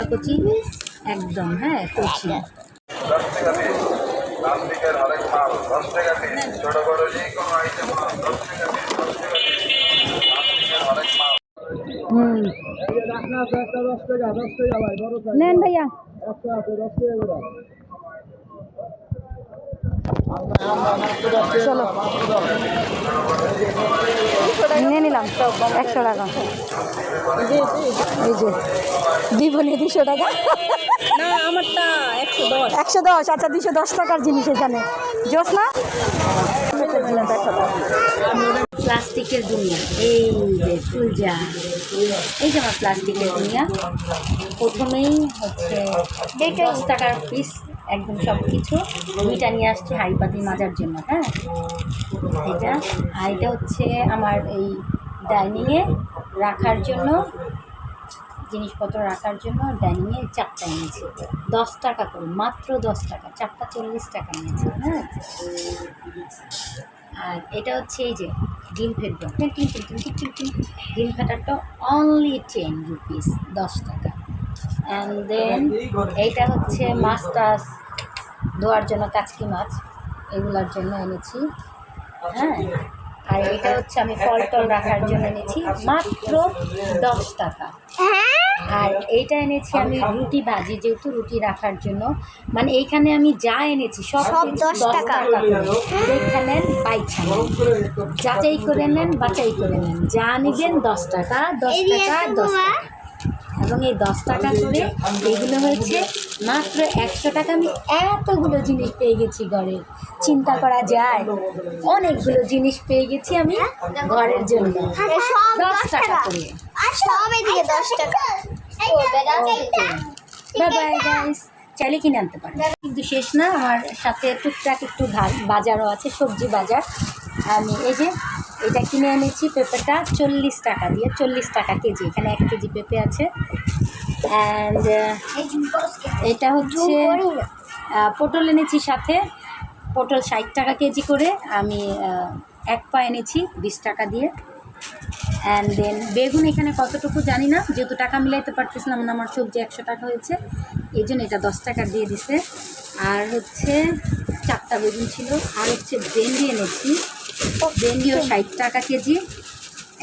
কচি একদম হ্যাঁ কচি দশ টাকা পিস ডান দিকের আরেক মাল দশ টাকা পিস ছোট বড় যে কোনো আইটেম মাল দশ টাকা পিস দশ টাকা পিস ডান দিকের আরেক মাল হুম নেন ভাইয়া চলো নিলাম একশো টাকা। এই যে দিবনি দুশো টাকা। আমারটা একশো দশ। একশো দশ আচ্ছা দুশো দশ টাকার জিনিস এখানে। জোস না প্লাস্টিকের দুনিয়া। এই যে ফুলজা এই যে আমার প্লাস্টিকের দুনিয়া। প্রথমেই হচ্ছে দশ টাকার পিস একদম সব কিছু দুইটা নিয়ে আসছি হাড়ি পাতি মাজার জন্য হ্যাঁ? এটা এটা হচ্ছে আমার এই ডাইনিংয়ে রাখার জন্য, জিনিসপত্র রাখার জন্য ডাইনিংয়ে চারটা নিয়েছি দশ টাকা করে, মাত্র দশ টাকা চারটা চল্লিশ টাকা নিয়েছি হ্যাঁ? আর এটা হচ্ছে এই যে ডিম ফেটবো টিন টিন টিন টিন টিন টিন ডিম ফেটারটা অনলি টেন রুপিস দশ টাকা। অ্যান্ড দেন এইটা হচ্ছে মাছ টাছ ধোয়ার জন্য কাচকি মাছ, এগুলোর জন্য এনেছি হ্যাঁ? আর এটা হচ্ছে আমি ফল টল রাখার জন্য এনেছি মাত্র দশ টাকা। আর এইটা এনেছি আমি রুটি ভাজি যেহেতু রুটি রাখার জন্য। মানে এইখানে আমি যা এনেছি সব দশ টাকা। এখানে বাইছা যাচাই করে নেন বাচাই করে নেন। যা নেবেন দশ টাকা দশ টাকা দশ টাকা। এবং এই দশ টাকা করে। এগুলো হয়েছে মাত্র একশো টাকা। আমি এতগুলো জিনিস পেয়ে গেছি ঘরের চিন্তা করা যায় অনেকগুলো জিনিস পেয়ে গেছি আমি ঘরের জন্য। দশ টাকা করে। আর দশ টাকা। বাই বাই গাইস চাইলে কিনে আনতে পারেন। কিন্তু শেষ না আমার সাথে টুকটাক একটু বাজারও আছে সবজি বাজার। আমি এই যে এটা কিনে এনেছি পেঁপেটা চল্লিশ টাকা দিয়ে, চল্লিশ টাকা কেজি। এখানে এক কেজি পেঁপে আছে। অ্যান্ড এটা হচ্ছে পটল এনেছি সাথে। পটল ষাট টাকা কেজি করে। আমি এক পা এনেছি বিশ টাকা দিয়ে। অ্যান্ড দেন বেগুন এখানে কতটুকু জানি না। যেহেতু টাকা মিলাইতে পারতেছিলাম না, আমার সবজি একশো টাকা হয়েছে। এই জন্য এটা দশ টাকা দিয়ে দিছে। আর হচ্ছে চারটা বেগুন ছিল। আর হচ্ছে ভেন্ডি এনেছি। ভেন্ডিও ষাট টাকা কেজি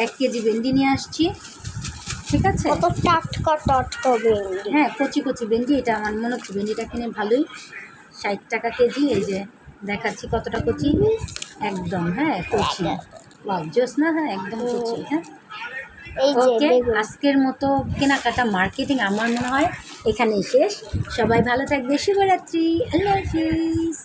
এক কেজি ভেন্ডি নিয়ে আসছি। ঠিক আছে? কত টাটকা টাটকা ভেন্ডি। হ্যাঁ কচি কচি ভেন্ডি এটা আমার মনে হচ্ছে ভেন্ডিটা কিনে ভালোই। ষাট টাকা কেজি এই যে দেখাচ্ছি কতটা কচি। একদম হ্যাঁ কচি। ওয়াও জোস না হ্যাঁ একদম কচি হ্যাঁ। ওকে আজকের মতো কেনাকাটা মার্কেটিং আমার মনে হয় এখানেই শেষ। সবাই ভালো থাকবে। শুভরাত্রি। আল্লাহ হাফিজ।